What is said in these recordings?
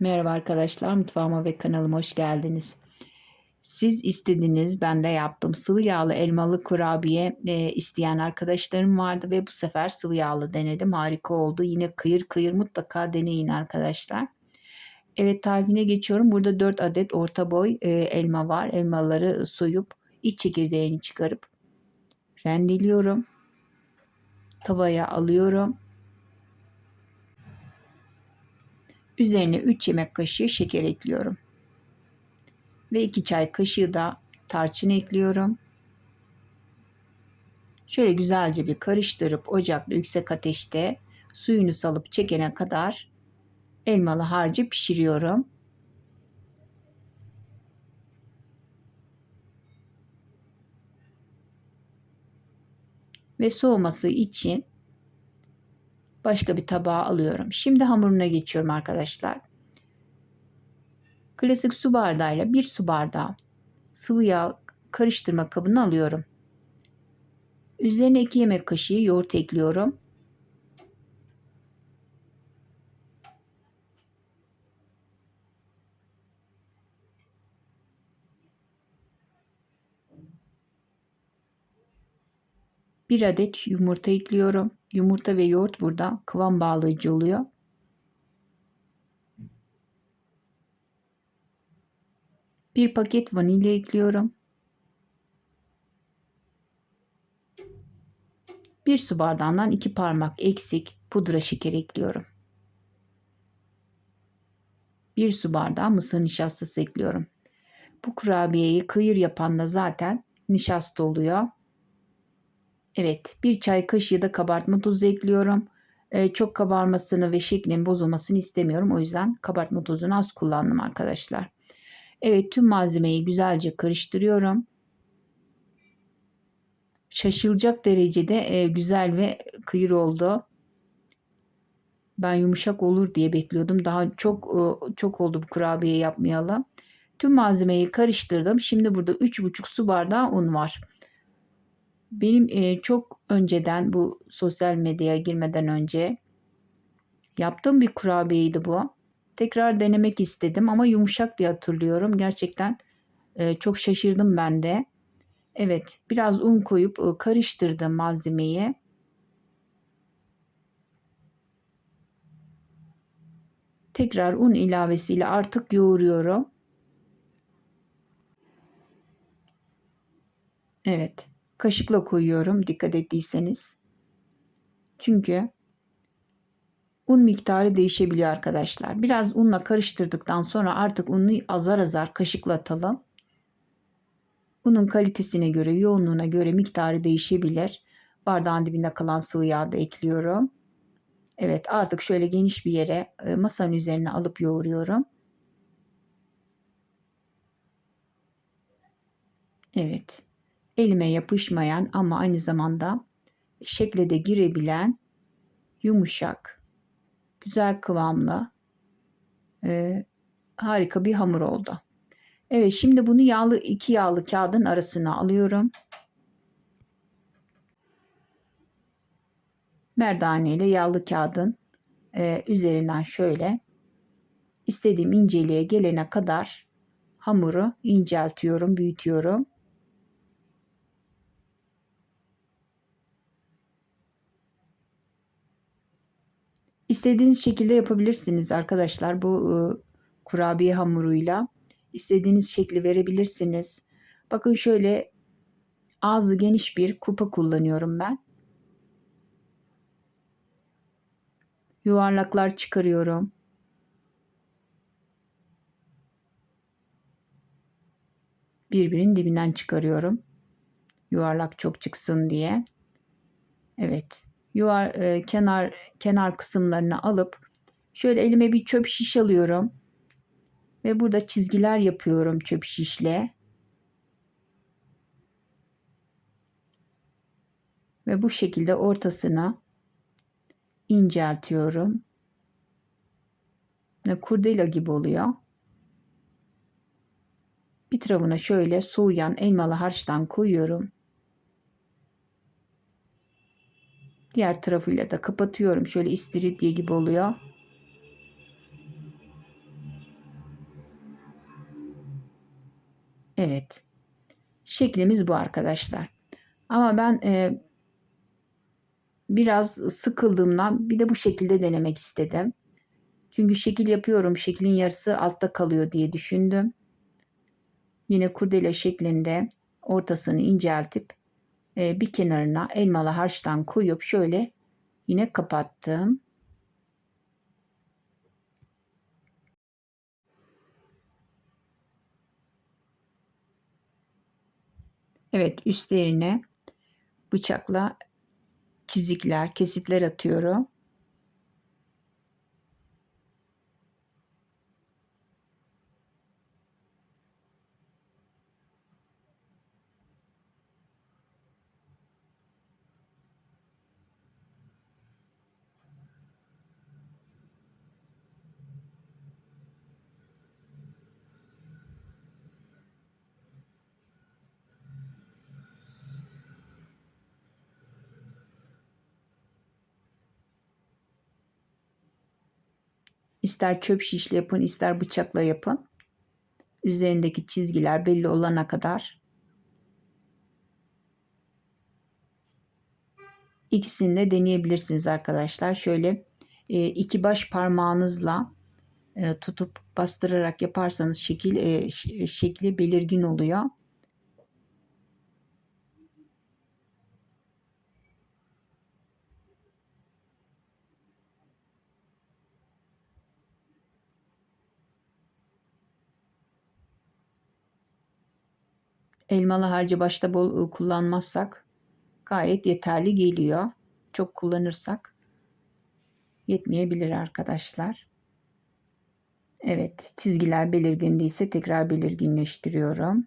Merhaba arkadaşlar, mutfağıma ve kanalıma hoş geldiniz. Siz istediniz, ben de yaptım. Sıvı yağlı elmalı kurabiye e, isteyen arkadaşlarım vardı ve bu sefer sıvı yağlı denedim. Harika oldu. Yine kıyır kıyır mutlaka deneyin arkadaşlar. Evet tarifine geçiyorum. Burada 4 adet orta boy e, elma var. Elmaları soyup iç çekirdeğini çıkarıp rendeliyorum. Tavaya alıyorum. Üzerine 3 yemek kaşığı şeker ekliyorum. Ve 2 çay kaşığı da tarçın ekliyorum. Şöyle güzelce bir karıştırıp ocakta yüksek ateşte suyunu salıp çekene kadar elmalı harcı pişiriyorum. Ve soğuması için başka bir tabağa alıyorum. Şimdi hamuruna geçiyorum arkadaşlar. Klasik su bardağıyla bir su bardağı sıvı yağ karıştırma kabını alıyorum. Üzerine 2 yemek kaşığı yoğurt ekliyorum. Bir adet yumurta ekliyorum. Yumurta ve yoğurt burada kıvam bağlayıcı oluyor. Bir paket vanilya ekliyorum. Bir su bardağından iki parmak eksik pudra şeker ekliyorum. Bir su bardağı mısır nişastası ekliyorum. Bu kurabiyeyi kıyır yapan da zaten nişasta oluyor. Evet, bir çay kaşığı da kabartma tozu ekliyorum. Ee, çok kabarmasını ve şeklinin bozulmasını istemiyorum. O yüzden kabartma tozunu az kullandım arkadaşlar. Evet, tüm malzemeyi güzelce karıştırıyorum. Şaşılacak derecede e, güzel ve kıyır oldu. Ben yumuşak olur diye bekliyordum. Daha çok e, çok oldu bu kurabiye yapmayalı. Tüm malzemeyi karıştırdım. Şimdi burada 3,5 su bardağı un var. Benim e, çok önceden bu sosyal medyaya girmeden önce yaptığım bir kurabiyeydi bu. Tekrar denemek istedim ama yumuşak diye hatırlıyorum. Gerçekten e, çok şaşırdım ben de. Evet, biraz un koyup e, karıştırdım malzemeyi. Tekrar un ilavesiyle artık yoğuruyorum. Evet. Kaşıkla koyuyorum dikkat ettiyseniz. Çünkü un miktarı değişebiliyor arkadaşlar. Biraz unla karıştırdıktan sonra artık unu azar azar kaşıkla atalım. Unun kalitesine göre, yoğunluğuna göre miktarı değişebilir. Bardağın dibinde kalan sıvı yağ da ekliyorum. Evet artık şöyle geniş bir yere e, masanın üzerine alıp yoğuruyorum. Evet elime yapışmayan ama aynı zamanda şekle de girebilen yumuşak, güzel kıvamlı e, harika bir hamur oldu. Evet şimdi bunu yağlı iki yağlı kağıdın arasına alıyorum. Merdane ile yağlı kağıdın e, üzerinden şöyle istediğim inceliğe gelene kadar hamuru inceltiyorum, büyütüyorum. İstediğiniz şekilde yapabilirsiniz arkadaşlar bu e, kurabiye hamuruyla. istediğiniz şekli verebilirsiniz. Bakın şöyle ağzı geniş bir kupa kullanıyorum ben. Yuvarlaklar çıkarıyorum. Birbirinin dibinden çıkarıyorum. Yuvarlak çok çıksın diye. Evet yuvar e, kenar kenar kısımlarını alıp şöyle elime bir çöp şiş alıyorum ve burada çizgiler yapıyorum çöp şişle. Ve bu şekilde ortasına inceltiyorum. Ve kurdela gibi oluyor. Bir tarafına şöyle soğuyan elmalı harçtan koyuyorum. Diğer tarafıyla da kapatıyorum. Şöyle istiridye gibi oluyor. Evet. Şeklimiz bu arkadaşlar. Ama ben e, biraz sıkıldığımdan bir de bu şekilde denemek istedim. Çünkü şekil yapıyorum. Şeklin yarısı altta kalıyor diye düşündüm. Yine kurdele şeklinde ortasını inceltip e, bir kenarına elmalı harçtan koyup şöyle yine kapattım. Evet üstlerine bıçakla çizikler, kesitler atıyorum. İster çöp şişle yapın, ister bıçakla yapın. Üzerindeki çizgiler belli olana kadar ikisini de deneyebilirsiniz arkadaşlar. Şöyle e, iki baş parmağınızla e, tutup bastırarak yaparsanız şekil e, şekli belirgin oluyor. Elmalı harcı başta bol ıı, kullanmazsak gayet yeterli geliyor. Çok kullanırsak yetmeyebilir arkadaşlar. Evet çizgiler belirgin değilse tekrar belirginleştiriyorum.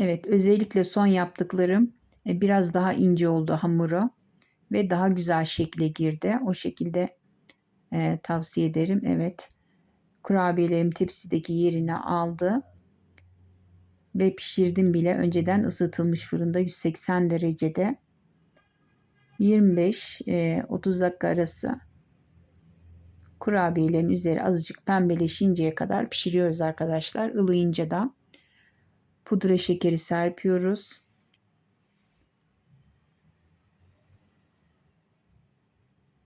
Evet özellikle son yaptıklarım e, biraz daha ince oldu hamuru ve daha güzel şekle girdi. O şekilde e, tavsiye ederim. Evet kurabiyelerim tepsideki yerini aldı ve pişirdim bile. Önceden ısıtılmış fırında 180 derecede 25-30 e, dakika arası kurabiyelerin üzeri azıcık pembeleşinceye kadar pişiriyoruz arkadaşlar. Ilıyınca da pudra şekeri serpiyoruz.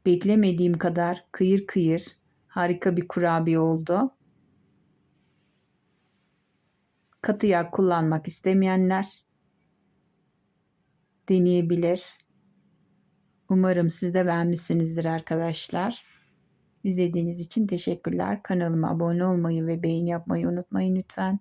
Beklemediğim kadar kıyır kıyır harika bir kurabiye oldu. Katı yağ kullanmak istemeyenler deneyebilir. Umarım siz de beğenmişsinizdir arkadaşlar. İzlediğiniz için teşekkürler. Kanalıma abone olmayı ve beğeni yapmayı unutmayın lütfen.